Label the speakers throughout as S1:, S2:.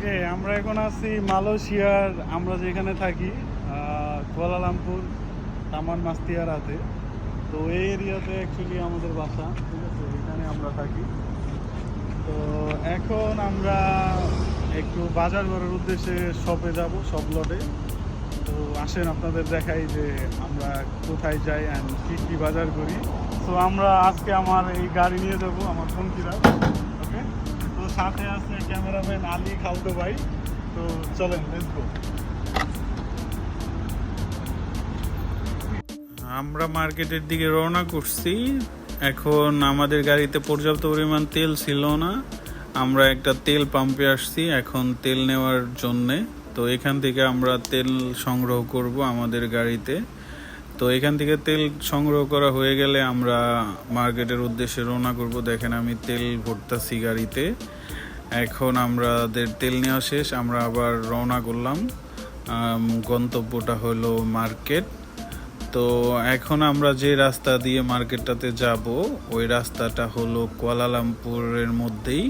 S1: ওকে আমরা এখন আছি মালয়েশিয়ার, আমরা যেখানে থাকি কুয়ালালামপুর তামান মাস্তিয়ারাতে। তো এই এরিয়াতে অ্যাকচুয়ালি আমাদের বাসা, ঠিক আছে? এখানে আমরা থাকি। তো এখন আমরা একটু বাজার করার উদ্দেশ্যে শপে যাব সব লটে তো আসেন, আপনাদের দেখাই যে আমরা কোথায় যাই অ্যান্ড কী কী বাজার করি। তো আমরা আজকে আমার এই গাড়ি নিয়ে যাব, আমার ফোনকিরা ওকে তো সাথে আছে ক্যামেরাম্যান আলী খালতো ভাই। তো চলেন আমরা মার্কেটের দিকে রওনা করছি। এখন আমাদের গাড়িতে পর্যাপ্ত পরিমাণ তেল ছিল না। আমরা একটা তেল পাম্পে আসছি এখন তেল নেওয়ার জন্যে। তো এখান থেকে আমরা তেল সংগ্রহ করব আমাদের গাড়িতে। তো এখান থেকে তেল সংগ্রহ করা হয়ে গেলে আমরা মার্কেটের উদ্দেশ্যে রওনা করব। দেখেন আমি তেল ভরতাছি গাড়িতে এখন আমাদের তেল নেওয়া শেষ, আমরা আবার রওনা করলাম। গন্তব্যটা হলো মার্কেট। তো এখন আমরা যে রাস্তা দিয়ে মার্কেটটাতে যাব, ওই রাস্তাটা হলো কুয়ালালামপুরের মধ্যেই।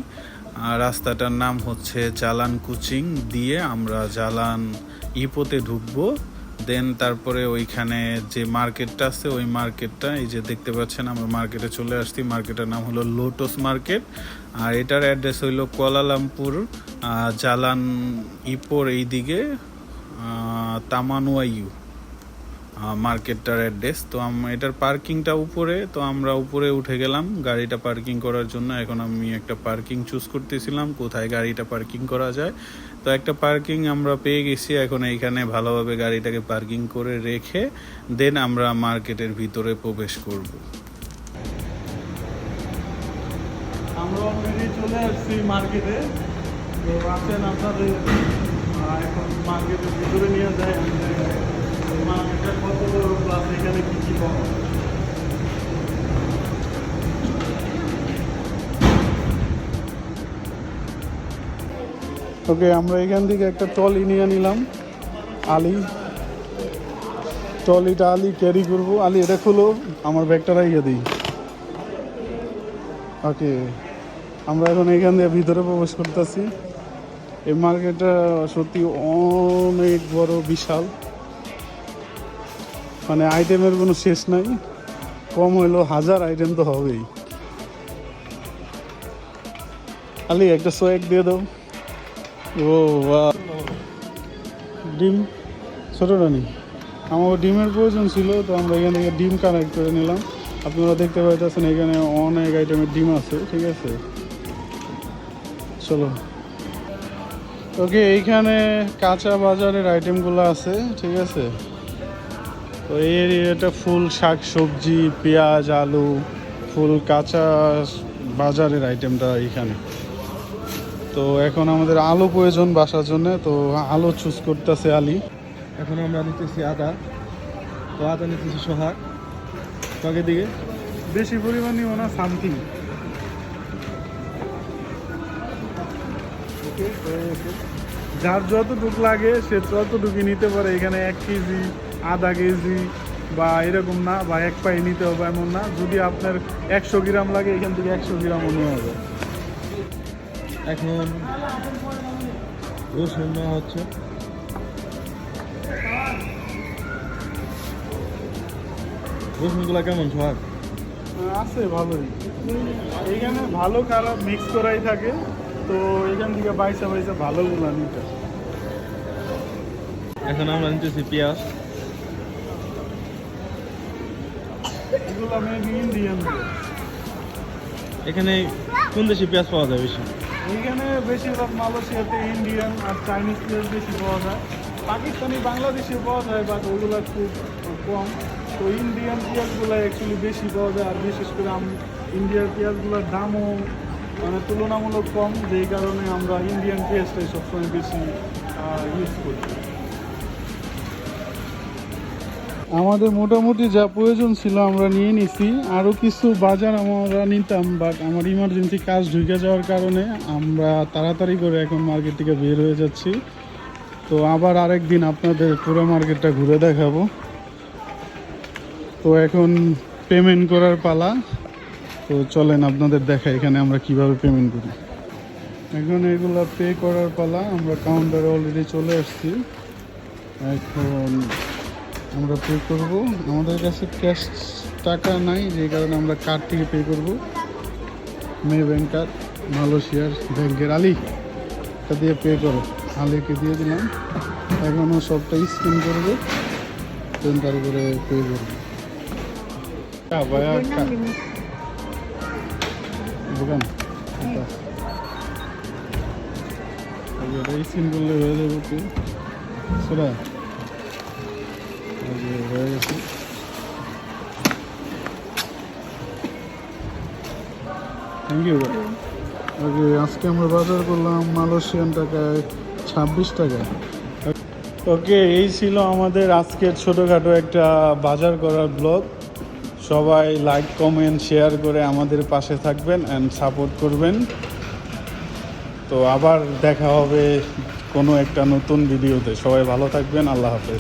S1: রাস্তাটার নাম হচ্ছে জালান কুচিং দিয়ে আমরা জালান ইপোতে ঢুকবো। দেন তারপরে ওইখানে যে মার্কেটটা আছে, ওই মার্কেটটা, এই যে দেখতে পাচ্ছেন আমরা মার্কেটে চলে আসছি। মার্কেটের নাম হলো লোটস মার্কেট আর এটার অ্যাড্রেস হইল কোয়ালালামপুর জালান ইপোর এই দিকে তামানুয়াইউ মার্কেটটার অ্যাড্রেস তো এটার পার্কিংটা উপরে, তো আমরা উপরে উঠে গেলাম। গাড়িটা পার্কিং করার জন্য এখন আমি একটা পার্কিং চুজ করতেছিলাম, কোথায় গাড়িটা পার্কিং করা যায়। তো একটা পার্কিং আমরা পেয়ে গেছি এখন এইখানে ভালোভাবে গাড়িটাকে পার্কিং করে রেখে দেন আমরা মার্কেটের ভিতরে প্রবেশ করব। আমরা অলরেডি চলে আসছি মার্কেটে। তো আপনাদের এখন মার্কেটের ভিতরে নিয়ে যায় মার্কেটটা ওকে, আমরা এখান থেকে একটা ট্রলি নিয়ে নিলাম। আলি। ট্রলিটা আলি ক্যারি করব। আলি, এটা খুলো। আমার ব্যাগটা রাইয়ে দিই। ওকে, আমরা এখন এখান দিয়ে ভিতরে প্রবেশ করতেছি। এই মার্কেটটা সত্যি অনেক বড়, বিশাল। মানে আইটেমের কোনো শেষ নাই। কম হইল হাজার আইটেম তো হবেই। আলি, একটা সোয়েক দিয়ে দাও। ও। ডিম ছোটোটা নেই আমার ডিমের প্রয়োজন ছিল, তো আমরা এখান থেকে ডিম কালেক্ট করে নিলাম। আপনারা দেখতে পাইতেছেন এখানে অনেক আইটেমের ডিম আছে, ঠিক আছে? চলো। ওকে, এইখানে কাঁচা বাজারের আইটেমগুলো আছে, ঠিক আছে? তো এর এরিয়াটা ফুল শাক সবজি, পেঁয়াজ, আলু, ফুল কাঁচা বাজারের আইটেমটা এইখানে তো এখন আমাদের আলু প্রয়োজন বাসার জন্য তো আলু চুজ করতেছে আলী।
S2: এখন আমরা নিতেছি আদা। তো আদা নিতেছি সোহাগ। সোহাগের দিকে
S1: বেশি পরিমাণ নিব না সামথিং যার যতটুক লাগে সে ততটুকুই নিতে পারে। এখানে এক কেজি আধা কেজি বা এরকম না বা এক পাই নিতে হবে এমন না। যদি আপনার একশো গ্রাম লাগে এখান থেকে একশো গ্রামও নেওয়া হবে
S2: এখন রসুন নেওয়া হচ্ছে। রসুনগুলা কেমন সোহাগ?
S1: আছে ভালোই। এখানে ভালো খারাপ মিক্স করাই থাকে তো এখান থেকে বাইসা বাইসা ভালোগুলো নিতে
S2: এখন আমরা নিতেছি পেঁয়াজ।
S1: এগুলো মেবি ইন্ডিয়ান
S2: এখানে কোন দেশি পেঁয়াজ পাওয়া যায় বেশি?
S1: এইখানে বেশিরভাগ মালয়েশিয়াতে ইন্ডিয়ান আর চাইনিজ প্লেস বেশি পাওয়া যায়। পাকিস্তানি বাংলাদেশে পাওয়া যায় বাট ওগুলো খুব কম। তো ইন্ডিয়ান পেঁয়াজগুলো অ্যাকচুয়ালি বেশি পাওয়া যায়, আর বিশেষ করে আম ইন্ডিয়ার পেঁয়াজগুলোর দামও মানে তুলনামূলক কম, যেই কারণে আমরা ইন্ডিয়ান পেঁয়াজটাই সবসময় বেশি ইউজ করি। আমাদের মোটামুটি যা প্রয়োজন ছিল আমরা নিয়ে নিছি। আরও কিছু বাজার আমরা নিতাম বাট আমার ইমার্জেন্সি কাজ ঢুকে যাওয়ার কারণে আমরা তাড়াতাড়ি করে এখন মার্কেট থেকে বের হয়ে যাচ্ছি। তো আবার আরেক দিন আপনাদের পুরো মার্কেটটা ঘুরে দেখাবো। তো এখন পেমেন্ট করার পালা। তো চলেন আপনাদের দেখা এখানে আমরা কীভাবে পেমেন্ট করি। এখন এগুলো পে করার পালা, আমরা কাউন্টারে অলরেডি চলে আসছি। এখন আমরা পে করব। আমাদের কাছে ক্যাশ টাকা নাই, যে কারণে আমরা কার্ড থেকে পে করব। মে ব্যাংক কার্ড মালয়েশিয়ার ব্যাংকের আলি। এটা দিয়ে পে করো। আলিকে দিয়ে দিলাম। এখনও সবটা স্ক্যান করবে। দেন তারপরে পে করব। দোকান? করলে হয়ে যাবে থ্যাংক ইউ ওকে আজকে আমরা বাজার করলাম মালয়েশিয়ান টাকায় ছাব্বিশ টাকা। ওকে এই ছিল আমাদের আজকের ছোটোখাটো একটা বাজার করার ব্লগ সবাই লাইক কমেন্ট শেয়ার করে আমাদের পাশে থাকবেন অ্যান্ড সাপোর্ট করবেন। তো আবার দেখা হবে কোনো একটা নতুন ভিডিওতে সবাই ভালো থাকবেন, আল্লাহ হাফেজ।